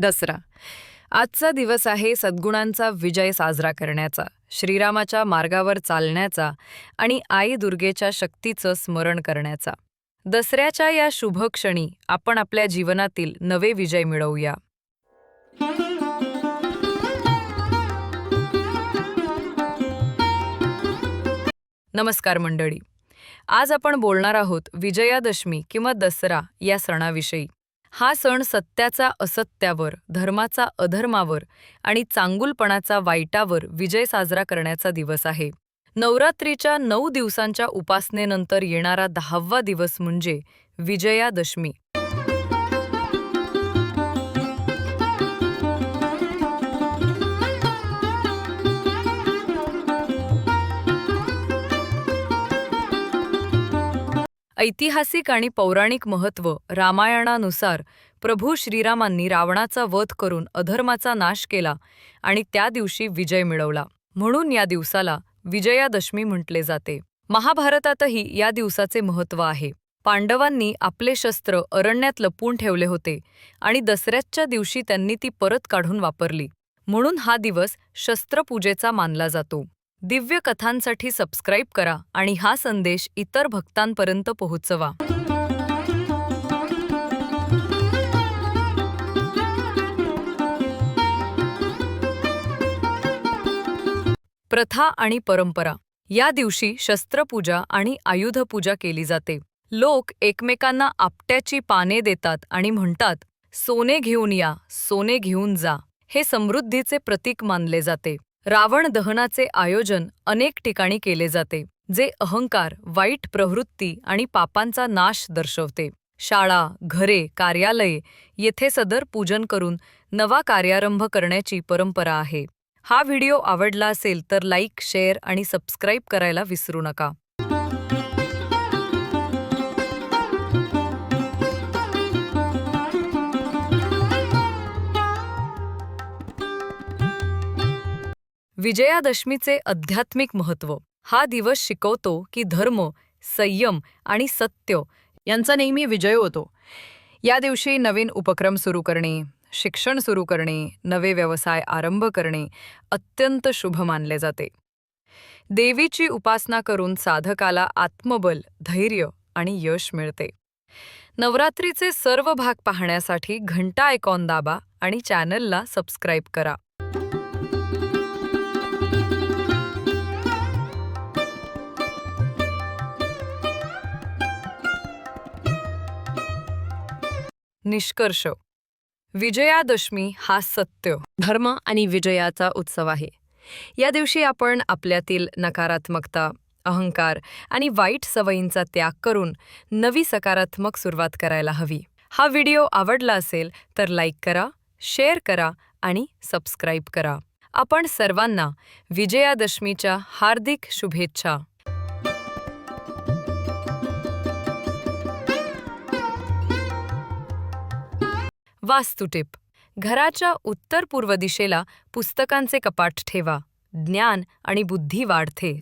दसरा. आजचा दिवस आहे सद्गुणांचा विजय साजरा करण्याचा श्रीरामाच्या मार्गावर चालण्याचा आणि आई दुर्गेच्या शक्तीचं स्मरण करण्याचा. दसऱ्याच्या या शुभक्षणी आपण आपल्या जीवनातील नवे विजय मिळवूया. नमस्कार मंडळी. आज आपण बोलणार आहोत विजयादशमी किंवा दसरा या सणाविषयी. हा सण सत्याचा असत्यावर धर्माचा अधर्मावर आणि चांगुलपणाचा वाईटावर विजय साजरा करण्याचा दिवस आहे. नवरात्रीच्या नऊ दिवसांच्या उपासनेनंतर येणारा दहावा दिवस म्हणजे विजयादशमी. ऐतिहासिक आणि पौराणिक महत्त्व रामायणानुसार प्रभू श्रीरामांनी रावणाचा वध करून अधर्माचा नाश केला आणि त्या दिवशी विजय मिळवला. म्हणून या दिवसाला विजयादशमी म्हटले जाते. महाभारतातही या दिवसाचे महत्त्व आहे. पांडवांनी आपले शस्त्र अरण्यात लपवून ठेवले होते आणि दसऱ्याच्या दिवशी त्यांनी ती परत काढून वापरली. म्हणून हा दिवस शस्त्रपूजेचा मानला जातो. दिव्य कथांसाठी सबस्क्राईब करा आणि हा संदेश इतर भक्तांपर्यंत पोहोचवा. प्रथा आणि परंपरा. या दिवशी शस्त्रपूजा आणि आयुधपूजा केली जाते. लोक एकमेकांना आपट्याची पाने देतात आणि म्हणतात सोने घेऊन या सोने घेऊन जा. हे समृद्धीचे प्रतीक मानले जाते. रावण दहनाचे आयोजन अनेक ठिकाणी केले जाते जे अहंकार वाईट प्रवृत्ती आणि पापांचा नाश दर्शवते. शाळा घरे कार्यालये येथे सदर पूजन करून नवा कार्यारंभ करण्याची परंपरा आहे. हा व्हिडिओ आवडला असेल तर लाईक शेअर आणि सबस्क्राईब करायला विसरू नका. विजयादशमीचे आध्यात्मिक महत्त्व. हा दिवस शिकवतो की धर्म संयम आणि सत्य यांचा नेहमी विजय होतो. या दिवशी नवीन उपक्रम सुरू करणे शिक्षण सुरू करणे नवे व्यवसाय आरंभ करणे अत्यंत शुभ मानले जाते. देवीची उपासना करून साधकाला आत्मबल धैर्य आणि यश मिळते. नवरात्रीचे सर्व भाग पाहण्यासाठी घंटा आयकॉन दाबा आणि चॅनलला सबस्क्राईब करा. निष्कर्ष. विजयादशमी हा सत्य. धर्म आणि विजयाचा उत्सव आहे. या दिवशी आपण आपल्यातील नकारात्मकता अहंकार आणि वाईट सवयींचा त्याग करून नवी सकारात्मक सुरुवात करायला हवी. हा व्हिडिओ आवडला असेल तर लाईक करा शेअर करा आणि सबस्क्राईब करा. आपण सर्वांना विजयादशमीच्या हार्दिक शुभेच्छा. वास्तुटिप घराच्या उत्तर पूर्व दिशेला पुस्तकांचे कपाट ठेवा. ज्ञान आणि बुद्धी वाढते.